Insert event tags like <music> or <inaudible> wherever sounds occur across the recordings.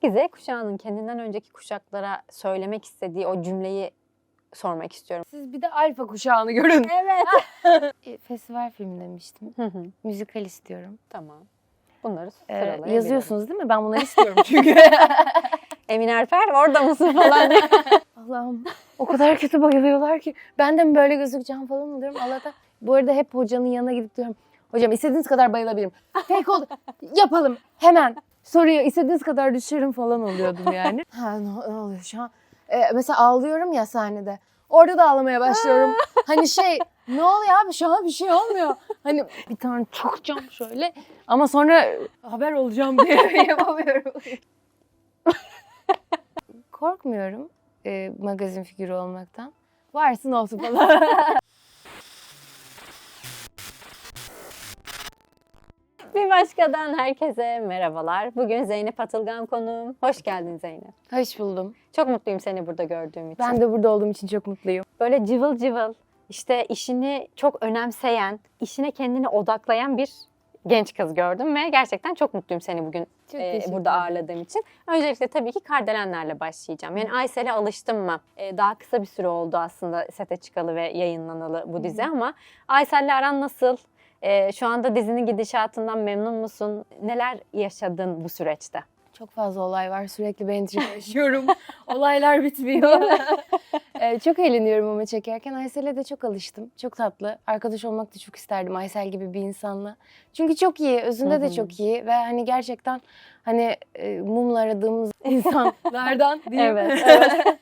Peki Z kuşağının kendinden önceki kuşaklara söylemek istediği o cümleyi sormak istiyorum. Siz bir de alfa kuşağını görün. Evet. <laughs> <laughs> E, Festival filmi demiştim. Hı hı, Müzikal istiyorum. tamam. Bunları Ee, sıralayabilirim. yazıyorsunuz değil mi? Ben bunları istiyorum çünkü. <laughs> Emin Erfer orada mısın falan diye. Allah'ım o kadar kötü bayılıyorlar ki. Ben de mi böyle gözükeceğim falan oluyorum. Allah'ta. Bu arada hep hocanın yanına gidip diyorum. Hocam istediğiniz kadar bayılabilirim. Fake oldu. Yapalım. Hemen. Soruyor. istediğiniz kadar düşerim falan oluyordum <laughs> yani. ha ne, ne oluyor şu an? Ee, mesela ağlıyorum ya sahnede. Orada da ağlamaya başlıyorum. <laughs> hani şey ne oluyor abi şu an bir şey olmuyor. Hani bir tane çakacağım şöyle. Ama sonra haber olacağım diye <laughs> yapamıyorum. Korkmuyorum e, magazin figürü olmaktan. Varsın olsun falan. Bir başkadan herkese merhabalar. Bugün Zeynep Atılgan konuğum. Hoş geldin Zeynep. Hoş buldum. Çok mutluyum seni burada gördüğüm için. Ben de burada olduğum için çok mutluyum. Böyle cıvıl cıvıl, işte işini çok önemseyen, işine kendini odaklayan bir genç kız gördüm ve gerçekten çok mutluyum seni bugün Çok e, burada ağırladığım için. Öncelikle tabii ki Kardelenler'le başlayacağım. Yani Aysel'e alıştım mı? E, daha kısa bir süre oldu aslında sete çıkalı ve yayınlanalı bu dizi ama Aysel'le aran nasıl? E, şu anda dizinin gidişatından memnun musun? Neler yaşadın bu süreçte? Çok fazla olay var. Sürekli ben yaşıyorum. <laughs> Olaylar bitmiyor. <laughs> Ee, çok eğleniyorum ama çekerken. Aysel'e de çok alıştım. Çok tatlı. Arkadaş olmak da çok isterdim Aysel gibi bir insanla. Çünkü çok iyi. Özünde de çok iyi. Ve hani gerçekten hani e, mumla aradığımız <laughs> insanlardan diyeyim. Evet, evet.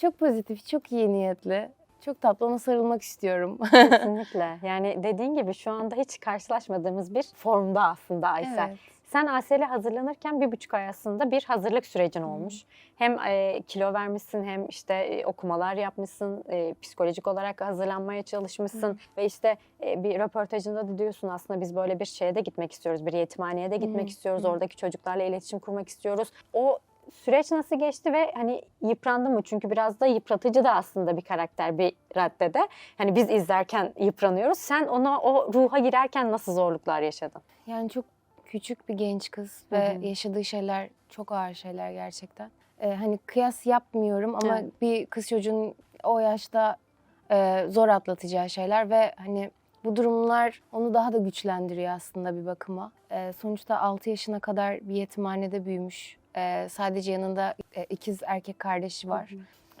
çok pozitif, çok iyi niyetli. Çok tatlı. Ona sarılmak istiyorum. Kesinlikle. Yani dediğin gibi şu anda hiç karşılaşmadığımız bir formda aslında Aysel. Evet. Sen ASEL'e hazırlanırken bir buçuk ay aslında bir hazırlık sürecin olmuş. Hem e, kilo vermişsin hem işte e, okumalar yapmışsın, e, psikolojik olarak hazırlanmaya çalışmışsın. Ve işte e, bir röportajında da diyorsun aslında biz böyle bir şeye de gitmek istiyoruz, bir yetimhaneye de gitmek Hı, istiyoruz, hı. oradaki çocuklarla iletişim kurmak istiyoruz. O süreç nasıl geçti ve hani yıprandın mı? Çünkü biraz da yıpratıcı da aslında bir karakter bir raddede. Hani biz izlerken yıpranıyoruz. Sen ona o ruha girerken nasıl zorluklar yaşadın? Yani çok küçük bir genç kız ve Hı hı. yaşadığı şeyler çok ağır şeyler gerçekten. Ee, hani kıyas yapmıyorum ama Evet. bir kız çocuğun o yaşta e, zor atlatacağı şeyler ve hani bu durumlar onu daha da güçlendiriyor aslında bir bakıma. Ee, sonuçta 6 yaşına kadar bir yetimhanede büyümüş. Ee, sadece yanında e, ikiz erkek kardeşi var.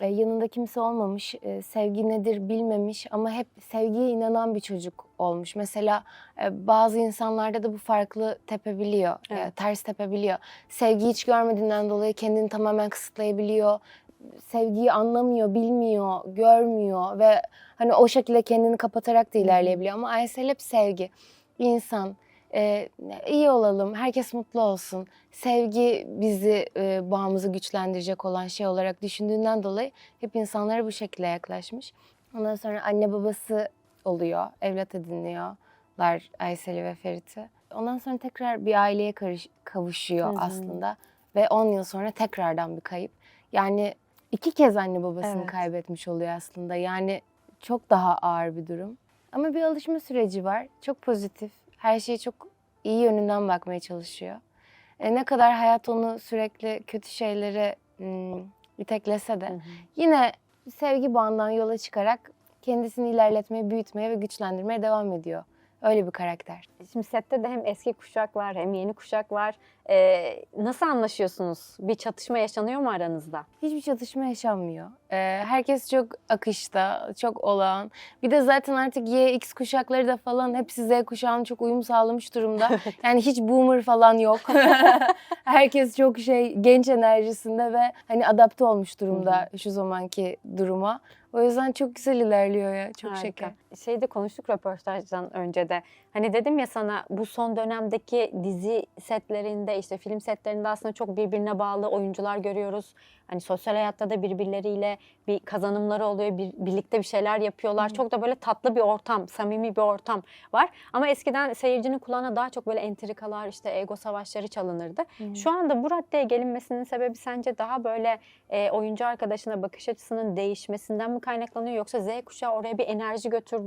E, yanında kimse olmamış, e, sevgi nedir bilmemiş ama hep sevgiye inanan bir çocuk olmuş. Mesela e, bazı insanlarda da bu farklı tepebiliyor, e, Evet. ters tepebiliyor. Sevgiyi hiç görmediğinden dolayı kendini tamamen kısıtlayabiliyor. Sevgiyi anlamıyor, bilmiyor, görmüyor ve hani o şekilde kendini kapatarak da ilerleyebiliyor. Ama Aysel hep sevgi, insan, e, iyi olalım, herkes mutlu olsun. Sevgi bizi, e, bağımızı güçlendirecek olan şey olarak düşündüğünden dolayı hep insanlara bu şekilde yaklaşmış. Ondan sonra anne babası oluyor, evlat ediniyorlar Aysel'i ve Ferit'i. Ondan sonra tekrar bir aileye karış, kavuşuyor Hı hı. aslında. Ve 10 yıl sonra tekrardan bir kayıp. Yani iki kez anne babasını Evet. kaybetmiş oluyor aslında. Yani çok daha ağır bir durum. Ama bir alışma süreci var. Çok pozitif. Her şeye çok iyi yönünden bakmaya çalışıyor. E, ne kadar hayat onu sürekli kötü şeylere iteklese de yine sevgi bağından yola çıkarak kendisini ilerletmeye, büyütmeye ve güçlendirmeye devam ediyor. Öyle bir karakter. Şimdi sette de hem eski kuşak var hem yeni kuşak var. Ee, nasıl anlaşıyorsunuz? Bir çatışma yaşanıyor mu aranızda? Hiçbir çatışma yaşanmıyor. Ee, herkes çok akışta, çok olağan. Bir de zaten artık Y, X kuşakları da falan hepsi Z kuşağına çok uyum sağlamış durumda. <laughs> Yani hiç boomer falan yok. <laughs> herkes çok şey genç enerjisinde ve hani adapte olmuş durumda şu zamanki duruma. O yüzden çok güzel ilerliyor ya. Çok Harika. şeker. Şeyde konuştuk röportajdan önce de. Hani dedim ya sana bu son dönemdeki dizi setlerinde işte film setlerinde aslında çok birbirine bağlı oyuncular görüyoruz. Hani sosyal hayatta da birbirleriyle bir kazanımları oluyor. Bir, birlikte bir şeyler yapıyorlar. Çok da böyle tatlı bir ortam, samimi bir ortam var. Ama eskiden seyircinin kulağına daha çok böyle entrikalar, işte ego savaşları çalınırdı. Şu anda bu raddeye gelinmesinin sebebi sence daha böyle e, oyuncu arkadaşına bakış açısının değişmesinden mi kaynaklanıyor yoksa Z kuşağı oraya bir enerji götürdü?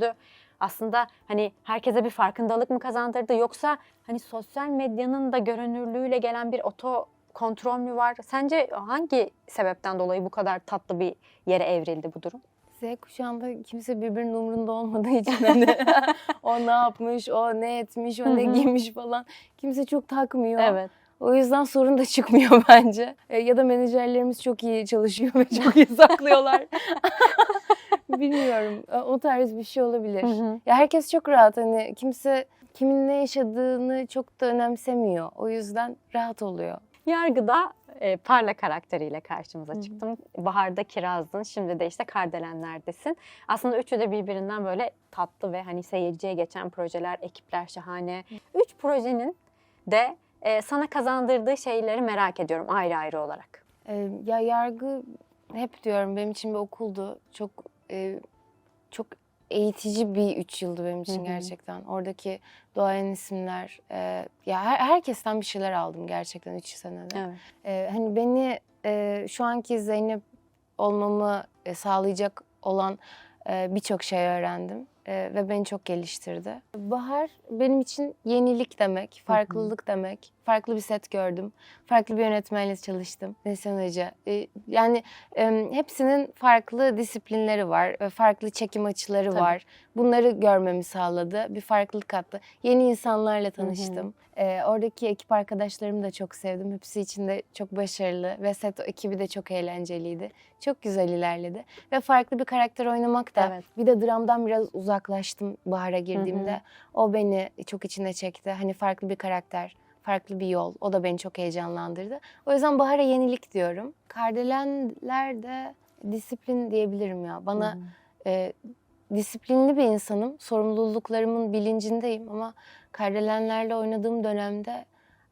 Aslında hani herkese bir farkındalık mı kazandırdı yoksa hani sosyal medyanın da görünürlüğüyle gelen bir oto kontrol mü var? Sence hangi sebepten dolayı bu kadar tatlı bir yere evrildi bu durum? Z kuşağında kimse birbirinin umrunda olmadığı için hani <laughs> o ne yapmış, o ne etmiş, o ne giymiş falan kimse çok takmıyor. Evet. O yüzden sorun da çıkmıyor <laughs> bence. E, ya da menajerlerimiz çok iyi çalışıyor ve çok iyi saklıyorlar. <laughs> Bilmiyorum. O tarz bir şey olabilir. Hı hı. Ya herkes çok rahat hani kimse kimin ne yaşadığını çok da önemsemiyor. O yüzden rahat oluyor. Yargıda e, Parla karakteriyle karşımıza Hı hı. çıktım. Bahar'da Kiraz'dın, şimdi de işte Kardelenler'desin. Aslında üçü de birbirinden böyle tatlı ve hani seyirciye geçen projeler, ekipler şahane. Üç projenin de e, sana kazandırdığı şeyleri merak ediyorum ayrı ayrı olarak. E, ya yargı hep diyorum benim için bir okuldu. Çok e, çok eğitici bir üç yıldı benim için Hı hı. gerçekten. Oradaki doğayan isimler, e, ya her, herkesten bir şeyler aldım gerçekten üç senede. Evet. Ee, hani beni e, şu anki Zeynep olmamı e, sağlayacak olan e, birçok şey öğrendim E, ve beni çok geliştirdi. Bahar benim için yenilik demek, farklılık demek. Farklı bir set gördüm, farklı bir yönetmenle çalıştım. Neslihan Hoca. E, yani e, hepsinin farklı disiplinleri var farklı çekim açıları Tabii. var. Bunları görmemi sağladı, bir farklılık kattı. Yeni insanlarla tanıştım. Ee, oradaki ekip arkadaşlarımı da çok sevdim. Hepsi için de çok başarılı ve set ekibi de çok eğlenceliydi. Çok güzel ilerledi. Ve farklı bir karakter oynamak da Evet. bir de dramdan biraz uzaklaştım Bahar'a girdiğimde. O beni çok içine çekti. Hani farklı bir karakter, farklı bir yol. O da beni çok heyecanlandırdı. O yüzden Bahar'a yenilik diyorum. Kardelenler de disiplin diyebilirim ya. Bana e, disiplinli bir insanım. Sorumluluklarımın bilincindeyim ama Kardelenlerle oynadığım dönemde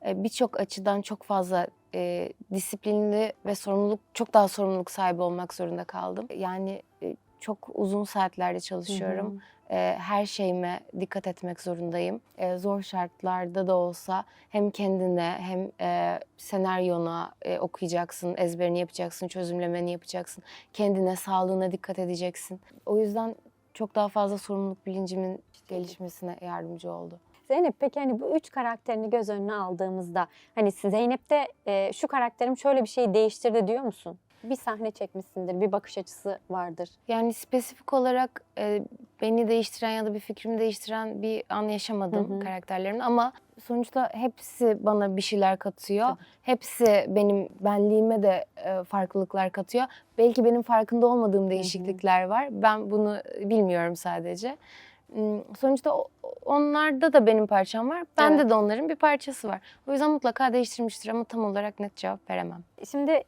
e, birçok açıdan çok fazla e, disiplinli ve sorumluluk çok daha sorumluluk sahibi olmak zorunda kaldım. Yani e, çok uzun saatlerde çalışıyorum. E, her şeyime dikkat etmek zorundayım. E, zor şartlarda da olsa hem kendine hem e, senaryona e, okuyacaksın, ezberini yapacaksın, çözümlemeni yapacaksın. Kendine, sağlığına dikkat edeceksin. O yüzden çok daha fazla sorumluluk bilincimin gelişmesine yardımcı oldu. Zeynep peki hani bu üç karakterini göz önüne aldığımızda hani Zeynep'te e, şu karakterim şöyle bir şey değiştirdi diyor musun? Bir sahne çekmişsindir, bir bakış açısı vardır. Yani spesifik olarak e, beni değiştiren ya da bir fikrimi değiştiren bir an yaşamadım Hı hı. karakterlerimin ama sonuçta hepsi bana bir şeyler katıyor. Tabii. Hepsi benim benliğime de e, farklılıklar katıyor. Belki benim farkında olmadığım değişiklikler var. Ben bunu bilmiyorum sadece. Hmm, Sonuçta onlarda da benim parçam var. Bende Evet. de onların bir parçası var. O yüzden mutlaka değiştirmiştir ama tam olarak net cevap veremem. Şimdi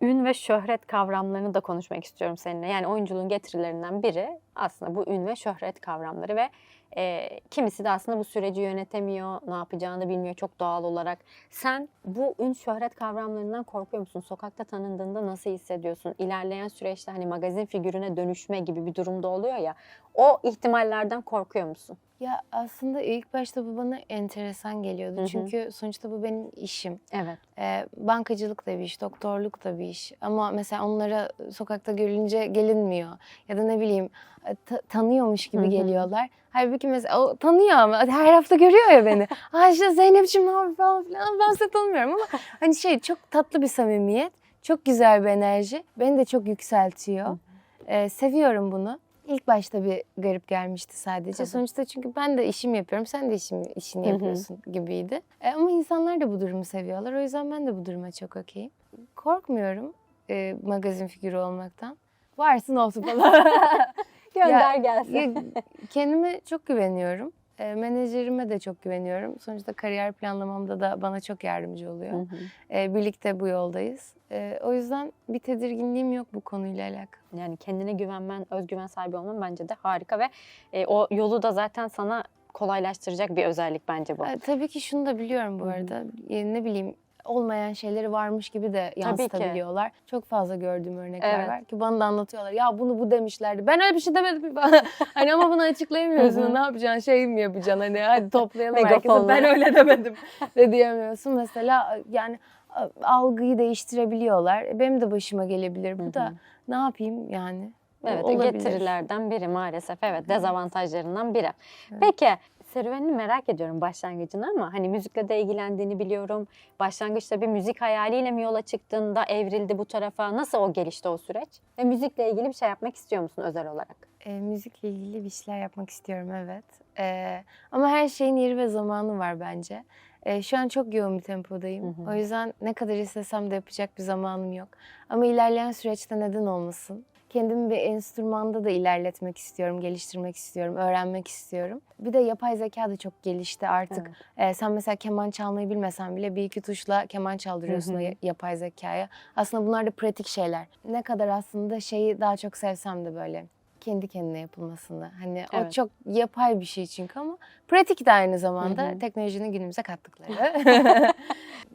ün ve şöhret kavramlarını da konuşmak istiyorum seninle. Yani oyunculuğun getirilerinden biri aslında bu ün ve şöhret kavramları ve e, kimisi de aslında bu süreci yönetemiyor, ne yapacağını bilmiyor çok doğal olarak. Sen bu ün şöhret kavramlarından korkuyor musun? Sokakta tanındığında nasıl hissediyorsun? İlerleyen süreçte hani magazin figürüne dönüşme gibi bir durumda oluyor ya. O ihtimallerden korkuyor musun? Ya aslında ilk başta bu bana enteresan geliyordu. Hı hı. Çünkü sonuçta bu benim işim. Evet. Ee, bankacılık da bir iş, doktorluk da bir iş. Ama mesela onlara sokakta görünce gelinmiyor. Ya da ne bileyim e, ta- tanıyormuş gibi Hı hı. geliyorlar. Halbuki mesela o tanıyor ama her hafta görüyor ya beni. <laughs> Aa işte Zeynep'ciğim ne yapıyor falan filan. Ben size tanımıyorum ama hani şey çok tatlı bir samimiyet. Çok güzel bir enerji. Beni de çok yükseltiyor. Ee, seviyorum bunu. İlk başta bir garip gelmişti sadece. Tabii. Sonuçta çünkü ben de işimi yapıyorum, sen de işimi, işini Hı hı. yapıyorsun gibiydi. E, ama insanlar da bu durumu seviyorlar. O yüzden ben de bu duruma çok okeyim. Korkmuyorum e, magazin figürü olmaktan. Varsın olsun falan. <laughs> Gönder gelsin. Ya, kendime çok güveniyorum. E, menajerime de çok güveniyorum. Sonuçta kariyer planlamamda da bana çok yardımcı oluyor. Hı hı. E, birlikte bu yoldayız. E, o yüzden bir tedirginliğim yok bu konuyla alakalı. Yani kendine güvenmen, özgüven sahibi olman bence de harika ve e, o yolu da zaten sana kolaylaştıracak bir özellik bence bu. E, tabii ki şunu da biliyorum bu arada. E, ne bileyim olmayan şeyleri varmış gibi de yansıtabiliyorlar. Çok fazla gördüğüm örnekler Evet. var ki bana da anlatıyorlar. Ya bunu bu demişlerdi. Ben öyle bir şey demedim falan. <laughs> hani ama bunu açıklayamıyorsun. Ne yapacaksın? Şey mi yapacaksın? Hani hadi toplayalım herkese. Ben öyle demedim <laughs> de diyemiyorsun. Mesela yani a- algıyı değiştirebiliyorlar. E, Benim de başıma gelebilir bu da. Ne yapayım yani? Evet, Olabilir. getirilerden biri maalesef. Evet, Evet. dezavantajlarından biri. Evet. Peki, serüvenini merak ediyorum başlangıcını ama hani müzikle de ilgilendiğini biliyorum. Başlangıçta bir müzik hayaliyle mi yola çıktığında evrildi bu tarafa? Nasıl o gelişti o süreç? Ve müzikle ilgili bir şey yapmak istiyor musun özel olarak? E, müzikle ilgili bir şeyler yapmak istiyorum evet. E, ama her şeyin yeri ve zamanı var bence. E, şu an çok yoğun bir tempodayım. Hı hı. O yüzden ne kadar istesem de yapacak bir zamanım yok. Ama ilerleyen süreçte neden olmasın? Kendimi bir enstrümanda da ilerletmek istiyorum, geliştirmek istiyorum, öğrenmek istiyorum. Bir de yapay zeka da çok gelişti artık. E, sen mesela keman çalmayı bilmesen bile bir iki tuşla keman çaldırıyorsun Hı hı. o ya- yapay zekaya. Aslında bunlar da pratik şeyler. Ne kadar aslında şeyi daha çok sevsem de böyle kendi kendine yapılmasını. Hani o Evet. çok yapay bir şey çünkü ama pratik de aynı zamanda Hı hı. teknolojinin günümüze kattıkları. <laughs>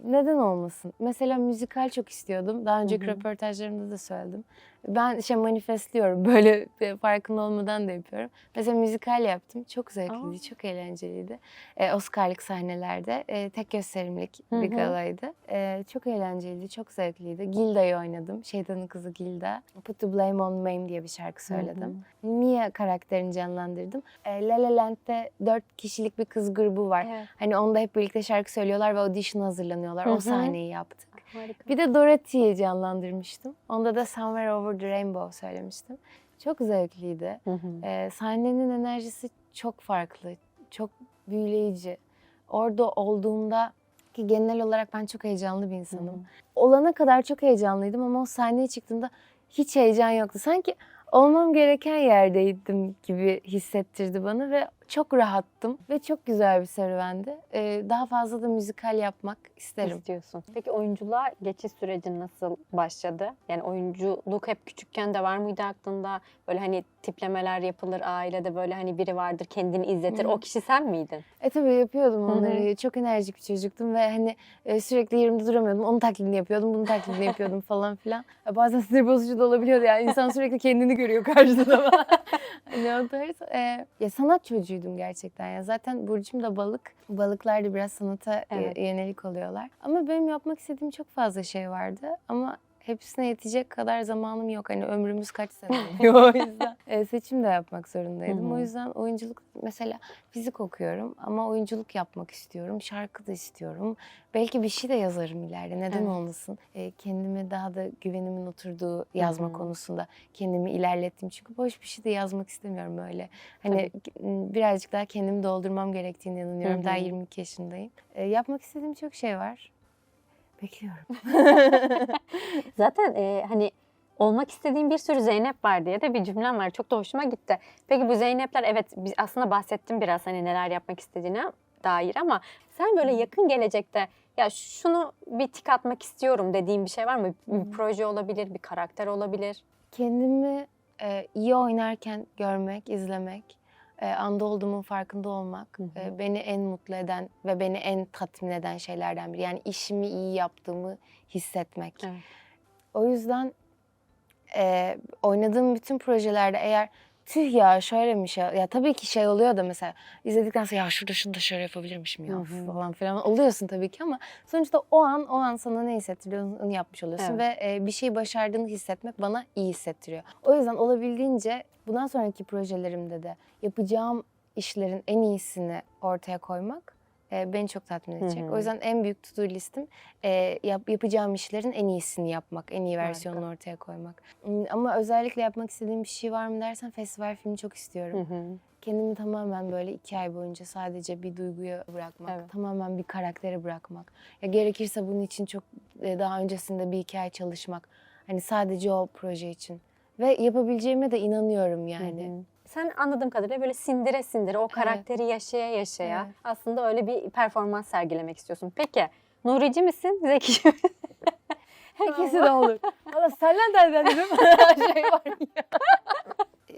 Neden olmasın? Mesela müzikal çok istiyordum. Daha önceki Hı hı. röportajlarımda da söyledim. Ben şey manifestliyorum. <laughs> Böyle farkında olmadan da yapıyorum. Mesela müzikal yaptım. Çok zevkliydi, Aa. çok eğlenceliydi. E, Oscar'lık sahnelerde. E, tek gösterimlik Hı bir hı. galaydı. E, çok eğlenceliydi, çok zevkliydi. Gilda'yı oynadım. Şeytanın kızı Gilda. Put the Blame on Mame diye bir şarkı söyledim. Mia karakterini canlandırdım. E, La La Land'de dört kişilik bir kız grubu var. Evet. Hani onda hep birlikte şarkı söylüyorlar ve audition hazırlanıyorlar. Hı hı. O sahneyi yaptık. Harika. Bir de Dorothy'yi canlandırmıştım. Onda da Somewhere Over the Rainbow söylemiştim. Çok zevkliydi. Hı hı. Ee, sahnenin enerjisi çok farklı, çok büyüleyici. Orada olduğumda ki genel olarak ben çok heyecanlı bir insanım. Hı hı. Olana kadar çok heyecanlıydım ama o sahneye çıktığımda hiç heyecan yoktu. Sanki olmam gereken yerdeydim gibi hissettirdi bana ve çok rahattım ve çok güzel bir serüvendi. Ee, daha fazla da müzikal yapmak isterim. istiyorsun. Peki oyunculuğa geçiş süreci nasıl başladı? Yani oyunculuk hep küçükken de var mıydı aklında? Böyle hani tiplemeler yapılır ailede böyle hani biri vardır kendini izletir. Hı. O kişi sen miydin? E tabii yapıyordum Hı hı. onları. Çok enerjik bir çocuktum ve hani e, sürekli yerimde duramıyordum. Onun taklidini yapıyordum, bunun taklidini yapıyordum <laughs> falan filan. E, bazen sinir bozucu da olabiliyordu yani. İnsan sürekli kendini görüyor karşıda ama. <laughs> <laughs> hani o tarz. E, ya sanat çocuğuydum gerçekten ya. Zaten burcum da balık. Balıklar da biraz sanata e, Evet. yönelik oluyorlar. Ama benim yapmak istediğim çok fazla şey vardı. Ama hepsine yetecek kadar zamanım yok. Hani ömrümüz kaç sene <laughs> oluyor o yüzden. <laughs> E, seçim de yapmak zorundaydım. Hı O yüzden oyunculuk mesela fizik okuyorum ama oyunculuk yapmak istiyorum. Şarkı da istiyorum. Belki bir şey de yazarım ileride. Neden Evet. olmasın? E, kendime daha da güvenimin oturduğu yazma hı. konusunda kendimi ilerlettim. Çünkü boş bir şey de yazmak istemiyorum öyle. Hani m, birazcık daha kendimi doldurmam gerektiğini inanıyorum. Hı Daha hı. 22 yaşındayım. E, yapmak istediğim çok şey var. Bekliyorum. <laughs> <laughs> Zaten e, hani olmak istediğim bir sürü Zeynep var diye de bir cümlem var. Çok da hoşuma gitti. Peki bu Zeynepler evet biz aslında bahsettim biraz hani neler yapmak istediğine dair ama sen böyle yakın gelecekte ya şunu bir tik atmak istiyorum dediğin bir şey var mı? Bir proje olabilir, bir karakter olabilir. kendimi e, iyi oynarken görmek, izlemek, e, anda olduğumun farkında olmak Hı hı. e, beni en mutlu eden ve beni en tatmin eden şeylerden biri. Yani işimi iyi yaptığımı hissetmek. Evet. O yüzden e, oynadığım bütün projelerde eğer tüh ya şöyle bir şey ya tabii ki şey oluyor da mesela izledikten sonra ya şurada şunu da şöyle yapabilirmişim ya Hı hı. falan filan oluyorsun tabii ki ama sonuçta o an o an sana ne hissettiriyor onu yapmış oluyorsun ve e, bir şey başardığını hissetmek bana iyi hissettiriyor. O yüzden olabildiğince bundan sonraki projelerimde de yapacağım işlerin en iyisini ortaya koymak e, beni çok tatmin Hı edecek. hı. O yüzden en büyük to-do listim e, yap, yapacağım işlerin en iyisini yapmak, en iyi Harika. versiyonunu ortaya koymak. Hmm, Ama özellikle yapmak istediğim bir şey var mı dersen festival filmi çok istiyorum. Hı hı. Kendimi tamamen böyle iki ay boyunca sadece bir duyguya bırakmak, Evet. tamamen bir karaktere bırakmak. Ya gerekirse bunun için çok e, daha öncesinde bir iki ay çalışmak. Hani sadece o proje için. Ve yapabileceğime de inanıyorum yani. Hı hı. Sen anladığım kadarıyla böyle sindire sindire o karakteri yaşaya yaşaya Evet. aslında öyle bir performans sergilemek istiyorsun. Peki Nurici misin, Zeki mi? <laughs> Herkesi de olur. Valla senden nereden dedim? <laughs> şey var ya.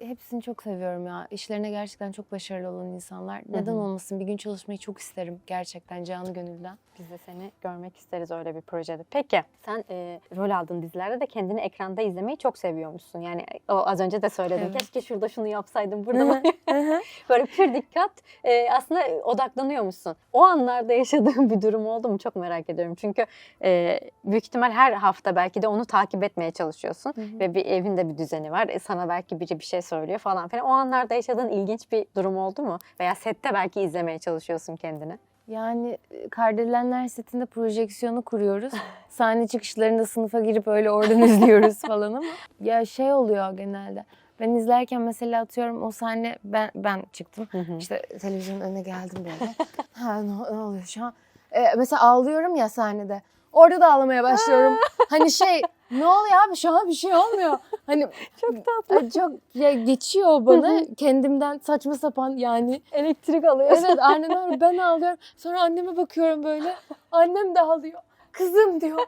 Hepsini çok seviyorum ya. İşlerine gerçekten çok başarılı olan insanlar. Neden olmasın? Bir gün çalışmayı çok isterim gerçekten canı gönülden. Biz de seni görmek isteriz öyle bir projede. Peki sen e, rol aldığın dizilerde de kendini ekranda izlemeyi çok seviyormuşsun. Yani o az önce de söyledim. Evet. Keşke şurada şunu yapsaydım, burada <laughs> Böyle pür dikkat e, aslında odaklanıyormuşsun. O anlarda yaşadığın bir durum oldu mu çok merak ediyorum. Çünkü e, büyük ihtimal her hafta belki de onu takip etmeye çalışıyorsun. Hı hı. Ve bir evinde bir düzeni var. E, sana belki biri bir şey söylüyor söylüyor falan filan. O anlarda yaşadığın ilginç bir durum oldu mu? Veya sette belki izlemeye çalışıyorsun kendini. Yani e, Kardelenler setinde projeksiyonu kuruyoruz. <laughs> Sahne çıkışlarında sınıfa girip öyle oradan izliyoruz falan ama. <laughs> Ya şey oluyor genelde. Ben izlerken mesela atıyorum o sahne ben ben çıktım. İşte televizyonun önüne geldim böyle. <laughs> ha ne, ne oluyor şu an? Ee, mesela ağlıyorum ya sahnede. Orada da ağlamaya başlıyorum. hani şey ne oluyor abi şu an bir şey olmuyor. Hani <laughs> Çok tatlı. Çok ya geçiyor bana kendimden saçma sapan yani. Elektrik alıyorsun. Evet aynen <laughs> öyle ben ağlıyorum. Sonra anneme bakıyorum böyle. Annem de ağlıyor. Kızım diyor.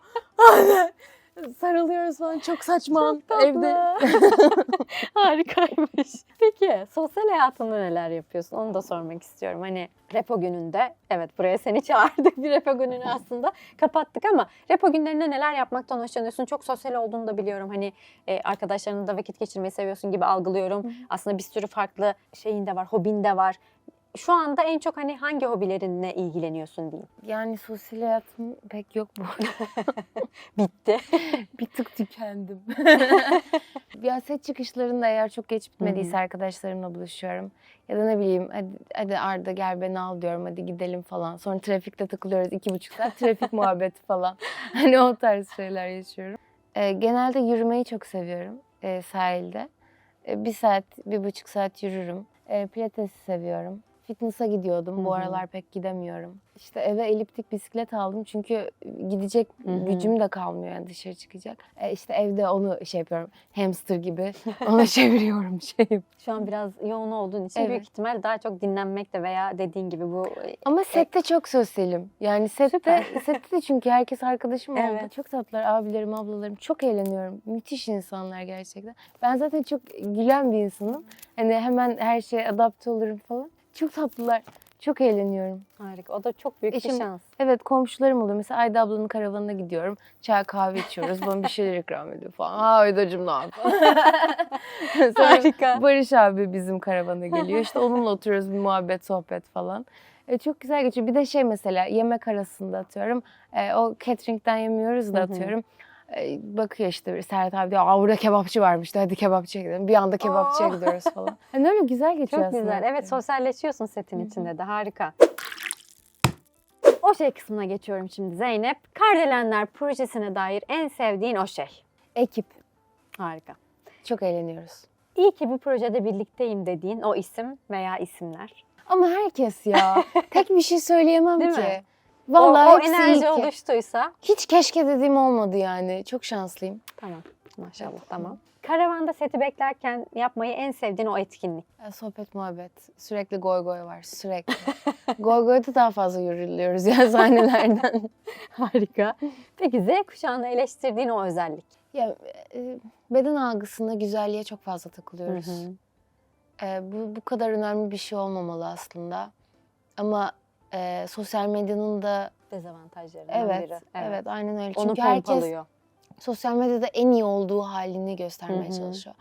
Anne. <laughs> Sarılıyoruz falan çok saçma evde. <laughs> <laughs> Harikaymış. Peki sosyal hayatında neler yapıyorsun? Onu da sormak istiyorum. Hani repo gününde, evet buraya seni <laughs> çağırdık bir repo gününü aslında kapattık ama repo günlerinde neler yapmaktan hoşlanıyorsun? Çok sosyal olduğunu da biliyorum. Hani e, arkadaşlarınla da vakit geçirmeyi seviyorsun gibi algılıyorum. Aslında bir sürü farklı şeyin de var, hobin de var. Şu anda en çok hani hangi hobilerinle ilgileniyorsun diyeyim. Yani sosyal hayatım pek yok bu. <laughs> Bitti. <laughs> bir tık tükendim. <laughs> ya set çıkışlarında eğer çok geç bitmediyse arkadaşlarımla buluşuyorum. Ya da ne bileyim hadi, hadi Arda gel beni al diyorum hadi gidelim falan. Sonra trafikte takılıyoruz iki buçuk saat trafik muhabbeti falan. Hani o tarz şeyler yaşıyorum. Ee, genelde yürümeyi çok seviyorum e, sahilde. E, bir saat, bir buçuk saat yürürüm. E, pilatesi seviyorum. Fitness'a gidiyordum. Bu Hı hı. aralar pek gidemiyorum. İşte eve eliptik bisiklet aldım çünkü gidecek Hı hı. gücüm de kalmıyor yani dışarı çıkacak. E işte evde onu şey yapıyorum hamster gibi <laughs> onu çeviriyorum şey. Şu an biraz yoğun olduğun için Evet. büyük ihtimal daha çok dinlenmekte veya dediğin gibi bu e, Ama sette çok sosyalim. Yani sette, <laughs> sette de çünkü herkes arkadaşım oldu. Evet. Çok tatlılar abilerim, ablalarım. Çok eğleniyorum. Müthiş insanlar gerçekten. Ben zaten çok gülen bir insanım. Hani hemen her şeye adapte olurum falan. Çok tatlılar. Çok eğleniyorum. harika. O da çok büyük bir Eşim- şans. Evet komşularım oluyor. Mesela Ayda ablanın karavanına gidiyorum. Çay kahve içiyoruz. Bana bir şeyler ikram ediyor falan. Aa Aydacığım ne? <laughs> Sonra Harika. Barış abi bizim karavana geliyor. İşte onunla oturuyoruz bir muhabbet sohbet falan. E, çok güzel geçiyor. Bir de şey mesela yemek arasında atıyorum. E, o catering'den yemiyoruz da Hı hı. Atıyorum. E, bakıyor işte Serhat abi diyor Aa burada kebapçı varmış da hadi kebapçıya gidelim. Bir anda kebapçıya Aa. gidiyoruz falan. <laughs> Hani öyle güzel geçiyor Çok aslında. güzel. Evet sosyalleşiyorsun setin içinde de. Harika. O şey kısmına geçiyorum şimdi Zeynep. Kardelenler projesine dair en sevdiğin o şey. Ekip. Harika. Çok eğleniyoruz. İyi ki bu projede birlikteyim dediğin o isim veya isimler. Ama herkes ya. <laughs> Tek bir şey söyleyemem Değil ki. mi? Vallahi o, o hepsi iyi enerji ki. oluştuysa Hiç keşke dediğim olmadı yani. Çok şanslıyım. tamam. Maşallah tamam. Karavanda seti beklerken yapmayı en sevdiğin o etkinlik. Ya, sohbet muhabbet. Sürekli goy goy var. Sürekli. <laughs> goy goyda daha fazla yürülüyoruz ya <laughs> sahnelerden. <laughs> Harika. Peki Z kuşağını eleştirdiğin o özellik. ya e, beden algısında güzelliğe çok fazla takılıyoruz. Hı hı. E, bu bu kadar önemli bir şey olmamalı aslında. Ama e, sosyal medyanın da Dezavantajlarından evet, biri. evet aynen öyle. Onu Çünkü herkes pompalıyor. sosyal medyada en iyi olduğu halini göstermeye Hı hı. çalışıyor.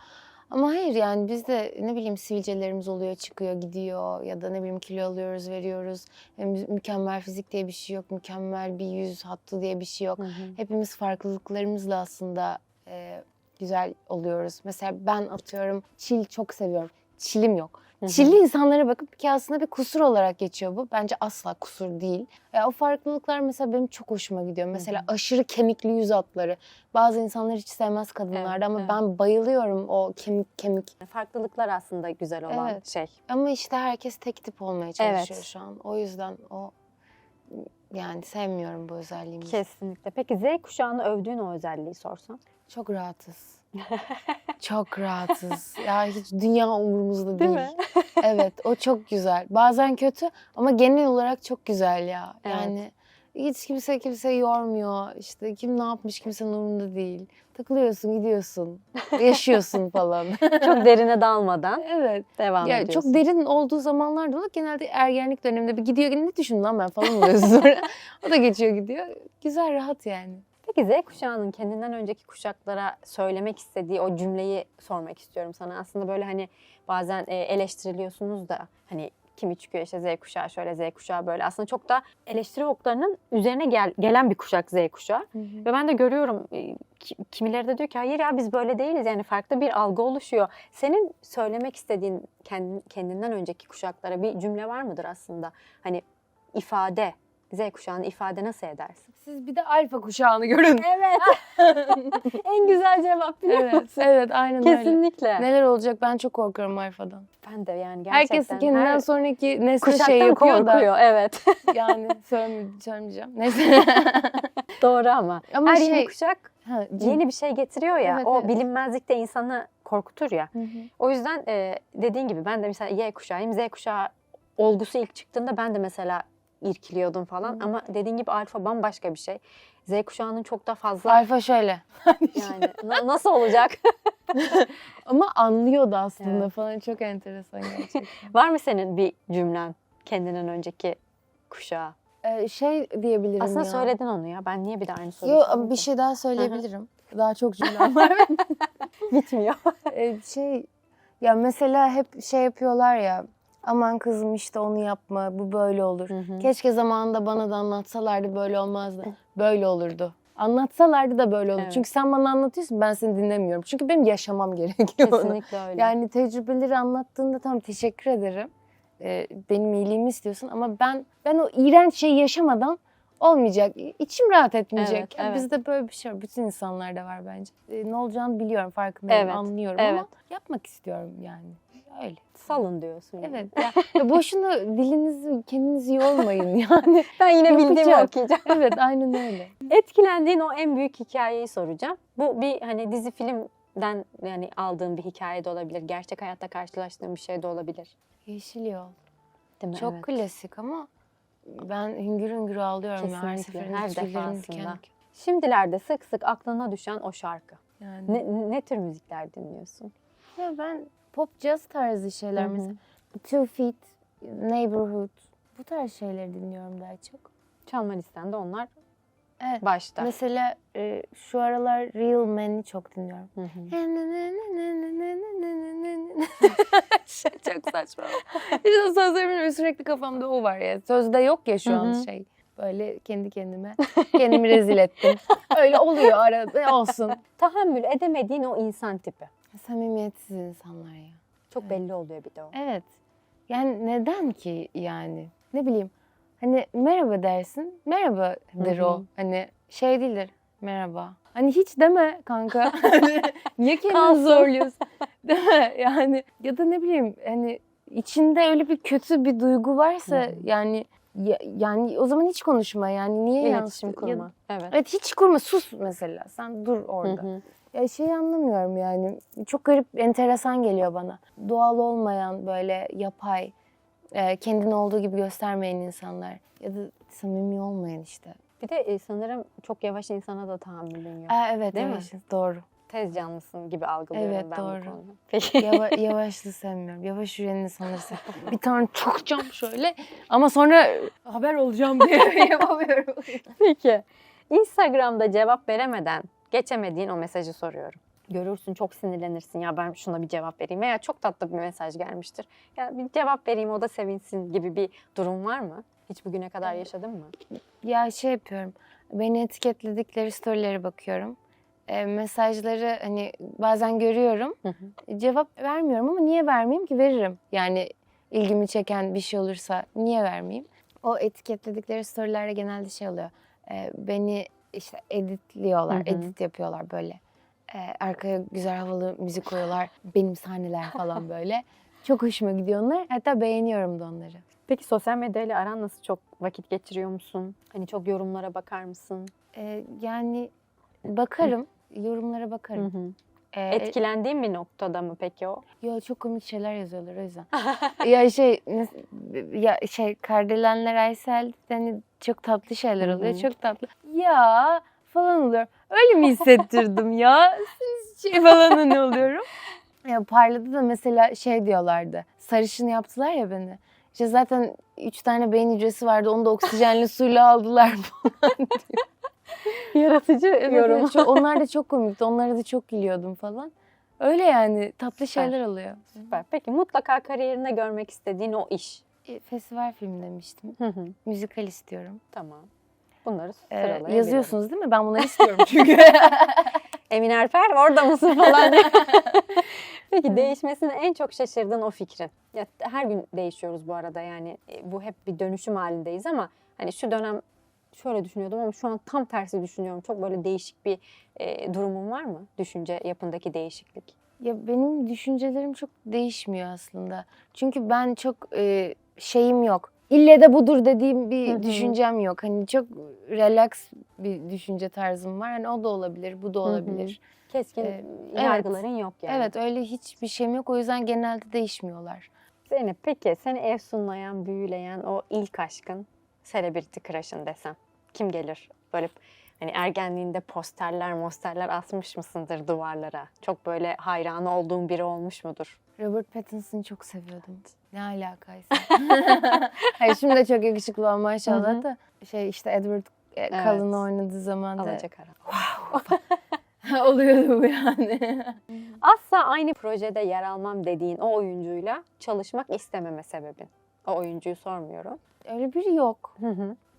Ama hayır yani biz de ne bileyim sivilcelerimiz oluyor, çıkıyor, gidiyor ya da ne bileyim kilo alıyoruz, veriyoruz. Yani mü- mükemmel fizik diye bir şey yok, mükemmel bir yüz hattı diye bir şey yok. Hı hı. Hepimiz farklılıklarımızla aslında e, güzel oluyoruz. Mesela ben atıyorum çil çok seviyorum. Çilim yok. Çilli insanlara bakıp ki aslında bir kusur olarak geçiyor bu. Bence asla kusur değil. Ya o farklılıklar mesela benim çok hoşuma gidiyor. Mesela aşırı kemikli yüz hatları. Bazı insanlar hiç sevmez kadınlarda Evet, ama evet. ben bayılıyorum o kemik kemik. Farklılıklar aslında güzel olan Evet. şey. Ama işte herkes tek tip olmaya çalışıyor Evet. şu an. O yüzden o yani sevmiyorum bu özelliğimi. Kesinlikle. Peki Z kuşağını övdüğün o özelliği sorsam? Çok rahatız. <laughs> çok rahatız. Ya hiç dünya umurumuzda Değil değil. mi? <laughs> evet o çok güzel. Bazen kötü ama genel olarak çok güzel ya. Evet. Yani hiç kimse kimse yormuyor. İşte kim ne yapmış kimsenin umurunda değil. Takılıyorsun, gidiyorsun, <laughs> yaşıyorsun falan. Çok derine dalmadan evet. devam Ya ediyorsun. çok derin olduğu zamanlarda da genelde ergenlik döneminde bir gidiyor ne düşündün lan ben falan oluyorsun sonra. o da geçiyor gidiyor. Güzel rahat yani. Peki Z kuşağının kendinden önceki kuşaklara söylemek istediği o cümleyi sormak istiyorum sana. Aslında böyle hani bazen e, eleştiriliyorsunuz da hani Kimi çıkıyor işte Z kuşağı şöyle Z kuşağı böyle. Aslında çok da eleştiri oklarının üzerine gel, gelen bir kuşak Z kuşağı. Ve ben de görüyorum e, ki- kimileri de diyor ki hayır ya biz böyle değiliz yani farklı bir algı oluşuyor. Senin söylemek istediğin kendin, kendinden önceki kuşaklara bir cümle var mıdır aslında? Hani ifade, Z kuşağını ifade nasıl edersin? Siz bir de alfa kuşağını görün. Evet. <laughs> en güzel cevap biliyor evet, musun? evet aynen öyle. Kesinlikle. Neler olacak ben çok korkuyorum alfadan. Ben de yani gerçekten. Herkes kendinden her sonraki nesle kuşaktan şey yapıyor da. korkuyor. Evet. <laughs> Yani söyleme- söylemeyeceğim. Neyse. <laughs> Doğru ama. Ama her şey- yeni kuşak Ha, yeni bir şey getiriyor ya. Evet, o evet. bilinmezlik de insanı korkutur ya. Hı hı. O yüzden e, dediğin gibi ben de mesela Y kuşağıyım. Z kuşağı olgusu ilk çıktığında ben de mesela irkiliyordum falan. Hı. Ama dediğin gibi alfa bambaşka bir şey. Z kuşağının çok da fazla Alfa şöyle. <laughs> yani na- nasıl olacak? <laughs> Ama anlıyordu aslında Evet. falan. Çok enteresan gerçekten. <laughs> Var mı senin bir cümlen kendinden önceki kuşağa? Ee, şey diyebilirim Aslında ya. söyledin onu ya. Ben niye bir de aynı soruyu Yo, sordum bir ki? şey daha söyleyebilirim. Daha çok cümlem var. bitmiyor. Ee, şey ya mesela hep şey yapıyorlar ya aman kızım işte onu yapma bu böyle olur. Hı hı. Keşke zamanında bana da anlatsalardı böyle olmazdı. Böyle olurdu. Anlatsalardı da böyle olur. Evet. Çünkü sen bana anlatıyorsun ben seni dinlemiyorum. Çünkü benim yaşamam <laughs> gerekiyor onu. Kesinlikle öyle. Yani tecrübeleri anlattığında tam teşekkür ederim. Ee, benim iyiliğimi istiyorsun ama ben ben o iğrenç şeyi yaşamadan olmayacak. İçim rahat etmeyecek. Evet, evet. Bizde böyle bir şey var. Bütün insanlarda var bence. Ee, ne olacağını biliyorum, farkındayım, Evet, anlıyorum evet. ama yapmak istiyorum yani. Öyle. Salın diyorsun. yani. Evet. Ya, ya boşuna dilinizi kendinizi yormayın <laughs> yani. Ben yine bildiğimi okuyacağım. Evet, aynen öyle. Etkilendiğin o en büyük hikayeyi soracağım. Bu bir hani dizi filmden yani aldığın bir hikaye de olabilir. Gerçek hayatta karşılaştığın bir şey de olabilir. Yeşil yol. Değil mi? Çok Evet. klasik ama ben hüngür hüngür ağlıyorum ya her Kesinlikle, seferinde. her defasında. diken. Şimdilerde sık sık aklına düşen o şarkı. Yani. Ne, ne tür müzikler dinliyorsun? Ya ben pop jazz tarzı şeyler Hı hı. mesela Two Feet, Neighborhood bu tarz şeyleri dinliyorum daha çok. Çalma listende onlar Evet. başta. Mesela e, şu aralar Real Man'i çok dinliyorum. Hı hı. şey çok saçma. İşte sözleri bilmiyorum, sürekli kafamda o var ya. Sözde yok ya şu Hı an şey. Böyle kendi kendime kendimi rezil ettim. Öyle oluyor arada olsun. Tahammül edemediğin o insan tipi. Samimiyetsiz insanlar ya. Çok Evet. belli oluyor bir de o. Evet. Yani neden ki yani? Ne bileyim. Hani merhaba dersin. Merhabadır Hı hı. o. Hani şey değildir. Merhaba. Hani hiç deme kanka. <laughs> Hani Niye kendini zorluyorsun? <laughs> Değil mi? Yani ya da ne bileyim hani içinde öyle bir kötü bir duygu varsa Hı hı. yani ya- yani o zaman hiç konuşma yani niye İletişim yansıt- ya- kurma. Evet. Evet hiç kurma sus mesela sen dur Hı orada. hı. Ya şey anlamıyorum yani. Çok garip, enteresan geliyor bana. Doğal olmayan böyle yapay, e, kendini olduğu gibi göstermeyen insanlar. Ya da samimi olmayan işte. Bir de e, sanırım çok yavaş insana da tahammülün yok. Aa, evet, Değil mi? yavaş, doğru. Tez canlısın gibi algılıyorum Evet, ben doğru. bu konuda. Peki. Yava, <laughs> yavaşlığı sevmiyorum. Yavaş yürüyen insanları seviyorum. Bir tane çokacağım şöyle ama sonra haber olacağım diye <laughs> yapamıyorum. Peki. Instagram'da cevap veremeden geçemediğin o mesajı soruyorum. Görürsün çok sinirlenirsin ya ben şuna bir cevap vereyim veya çok tatlı bir mesaj gelmiştir. Ya bir cevap vereyim o da sevinsin gibi bir durum var mı? Hiç bugüne kadar yaşadın mı? Ya şey yapıyorum. Beni etiketledikleri storylere bakıyorum. E, mesajları hani bazen görüyorum. Hı hı. Cevap vermiyorum ama niye vermeyeyim ki? Veririm. Yani ilgimi çeken bir şey olursa niye vermeyeyim? O etiketledikleri storylerde genelde şey oluyor. e, beni işte editliyorlar, Hı hı. edit yapıyorlar böyle. E, arkaya güzel havalı müzik koyuyorlar. Benim sahneler falan <laughs> böyle. Çok hoşuma gidiyor onlar. Hatta beğeniyorum da onları. Peki sosyal medyayla aran nasıl çok vakit geçiriyor musun? Hani çok yorumlara bakar mısın? E, yani bakarım, yorumlara bakarım. Hı hı. E, Etkilendiğin bir noktada mı peki o? Yo çok komik şeyler yazıyorlar o yüzden. <laughs> ya şey ya şey Kardelenler Aysel hani çok tatlı şeyler oluyor. Hı hı. Çok tatlı. Ya falan oluyor. Öyle mi hissettirdim ya? <laughs> Siz şey falan ne oluyorum? <laughs> Ya parladı da mesela şey diyorlardı. Sarışın yaptılar ya beni. İşte zaten üç tane beyin hücresi vardı. Onu da oksijenli suyla aldılar. <laughs> Yaratıcı Evet, yorum. evet, çok- onlar da çok komikti. Onlara da çok gülüyordum falan. Öyle yani tatlı şeyler oluyor. Süper. Peki mutlaka kariyerinde görmek istediğin o iş. Festival filmi demiştim. Hı hı. Müzikal istiyorum. Tamam. Bunları Ee, sıralayabilirim. yazıyorsunuz değil mi? Ben bunları istiyorum <laughs> çünkü. Emin Erfer orada mısın falan diye. <laughs> Peki değişmesine en çok şaşırdığın o fikrin. Ya her gün değişiyoruz bu arada yani e, bu hep bir dönüşüm halindeyiz ama hani şu dönem şöyle düşünüyordum ama şu an tam tersi düşünüyorum. Çok böyle değişik bir e, durumun var mı? Düşünce yapındaki değişiklik. Ya benim düşüncelerim çok değişmiyor aslında. Çünkü ben çok e, şeyim yok. İlle de budur dediğim bir Hı hı. düşüncem yok. Hani çok relax bir düşünce tarzım var. Hani o da olabilir, bu da olabilir. Keskin Ee, yargıların yok yani. Evet, öyle hiçbir şeyim yok. O yüzden genelde değişmiyorlar. Zeynep peki seni efsunlayan, büyüleyen o ilk aşkın celebrity crush'ın desem kim gelir? Böyle hani ergenliğinde posterler, mosterler asmış mısındır duvarlara? Çok böyle hayranı olduğun biri olmuş mudur? Robert Pattinson'ı çok seviyordum. Ne alakaysa. <laughs> Hayır şimdi de çok yakışıklı ama maşallah Hı hı. da şey işte Edward e, Cullen oynadığı zaman da Alacakara. <laughs> oluyordu bu yani. <laughs> Asla aynı projede yer almam dediğin o oyuncuyla çalışmak istememe sebebin. O oyuncuyu sormuyorum. Öyle biri yok.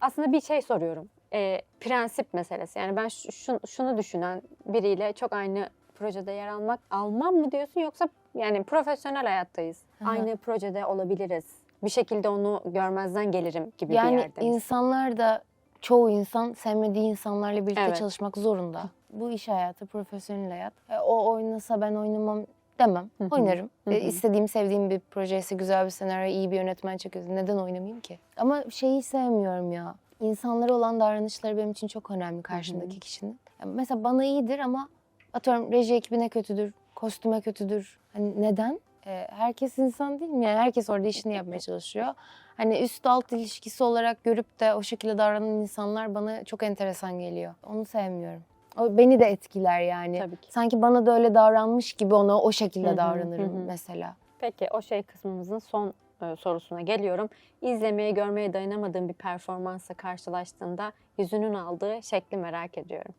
Aslında bir şey soruyorum. Ee, prensip meselesi. Yani ben şu- şun- şunu düşünen biriyle çok aynı projede yer almak almam mı diyorsun yoksa yani profesyonel hayattayız. Aha. Aynı projede olabiliriz. Bir şekilde onu görmezden gelirim gibi bir Yani yerde misin? insanlar da çoğu insan sevmediği insanlarla birlikte Evet. çalışmak zorunda. Bu iş hayatı, profesyonel hayat. E, o oynasa ben oynamam demem. Hı hı. Oynarım. Hı hı. E, istediğim, sevdiğim bir projeyse, güzel bir senaryo, iyi bir yönetmen çekiyorsa neden oynamayayım ki? Ama şeyi sevmiyorum ya. İnsanlara olan davranışları benim için çok önemli karşımdaki kişinin. Yani mesela bana iyidir ama atıyorum reji ekibine kötüdür, kostüme kötüdür. Hani neden? E, herkes insan değil mi? Yani herkes orada işini yapmaya çalışıyor. Hani üst alt ilişkisi olarak görüp de o şekilde davranan insanlar bana çok enteresan geliyor. Onu sevmiyorum. O beni de etkiler yani. Tabii ki. Sanki bana da öyle davranmış gibi ona o şekilde davranırım hı hı. mesela. Peki o şey kısmımızın son e, sorusuna geliyorum. İzlemeye, görmeye dayanamadığın bir performansla karşılaştığında yüzünün aldığı şekli merak ediyorum.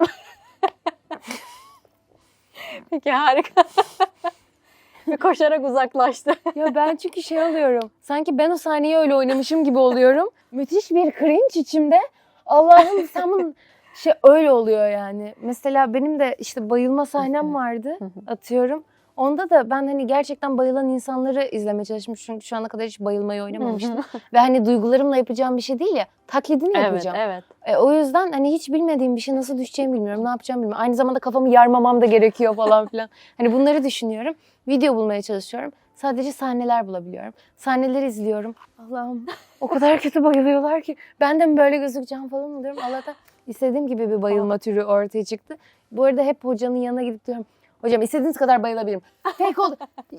<laughs> Peki harika. Ve koşarak uzaklaştı. Ya ben çünkü şey oluyorum. Sanki ben o sahneyi öyle oynamışım gibi oluyorum. <laughs> Müthiş bir cringe içimde. Allah'ım sen bunun şey öyle oluyor yani. Mesela benim de işte bayılma sahnem <laughs> vardı atıyorum. Onda da ben hani gerçekten bayılan insanları izlemeye çalışmışım. Çünkü şu ana kadar hiç bayılmayı oynamamıştım. Ve hani duygularımla yapacağım bir şey değil ya. Taklidini evet, yapacağım. evet. E, o yüzden hani hiç bilmediğim bir şey nasıl düşeceğimi bilmiyorum. Ne yapacağımı bilmiyorum. Aynı zamanda kafamı yarmamam da gerekiyor falan <laughs> filan. Hani bunları düşünüyorum. Video bulmaya çalışıyorum. Sadece sahneler bulabiliyorum. Sahneleri izliyorum. Allah'ım o kadar <laughs> kötü bayılıyorlar ki. Ben de mi böyle gözükeceğim falan oluyorum. Allah'tan istediğim gibi bir bayılma türü ortaya çıktı. Bu arada hep hocanın yanına gidip diyorum. Hocam istediğiniz kadar bayılabilirim. Fake oldu.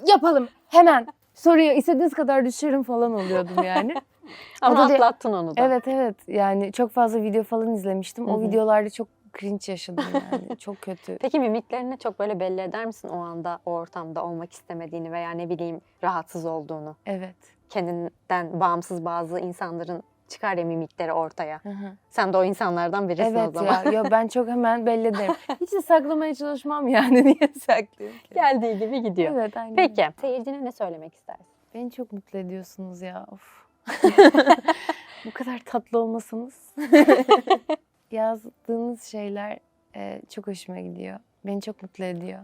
Yapalım. Hemen. Soruyor. istediğiniz kadar düşerim falan oluyordum yani. <laughs> Ama O da atlattın onu da. Evet evet yani çok fazla video falan izlemiştim. Hı O videolarda çok cringe yaşadım yani. <laughs> çok kötü. Peki mimiklerini çok böyle belli eder misin o anda, o ortamda olmak istemediğini veya ne bileyim rahatsız olduğunu? Evet. Kendinden bağımsız bazı insanların çıkar ya mimikleri ortaya. Hı hı. Sen de o insanlardan birisin o Evet zaman. ya, ya ben çok hemen belli ederim. <laughs> Hiç de saklamaya çalışmam yani <laughs> niye saklayayım ki? Geldiği gibi gidiyor. Evet aynen. Peki seyircine ne söylemek istersin? Beni çok mutlu ediyorsunuz ya. Of. <laughs> Bu kadar tatlı olmasanız. Yazdığınız şeyler e, çok hoşuma gidiyor. Beni çok mutlu ediyor.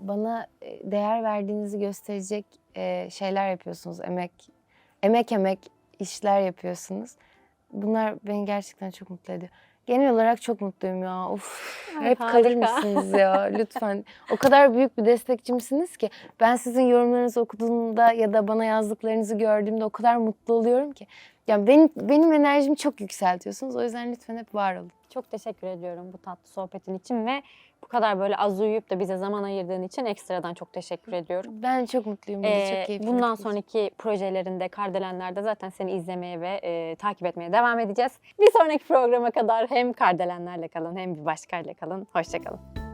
Bana e, değer verdiğinizi gösterecek e, şeyler yapıyorsunuz. Emek, emek emek işler yapıyorsunuz. Bunlar beni gerçekten çok mutlu ediyor. Genel olarak çok mutluyum ya. Of, Ay, hep kalır harika. mısınız ya <laughs> lütfen. O kadar büyük bir destekçimsiniz ki ben sizin yorumlarınızı okuduğumda ya da bana yazdıklarınızı gördüğümde o kadar mutlu oluyorum ki. Yani benim, benim enerjimi çok yükseltiyorsunuz. O yüzden lütfen hep var olun. Çok teşekkür ediyorum bu tatlı sohbetin için ve bu kadar böyle az uyuyup da bize zaman ayırdığın için ekstradan çok teşekkür ediyorum. Ben çok mutluyum. Ee, çok keyifli bundan sonraki projelerinde, Kardelenler'de zaten seni izlemeye ve e, takip etmeye devam edeceğiz. Bir sonraki programa kadar hem Kardelenlerle kalın hem bir başkayla kalın. Hoşçakalın.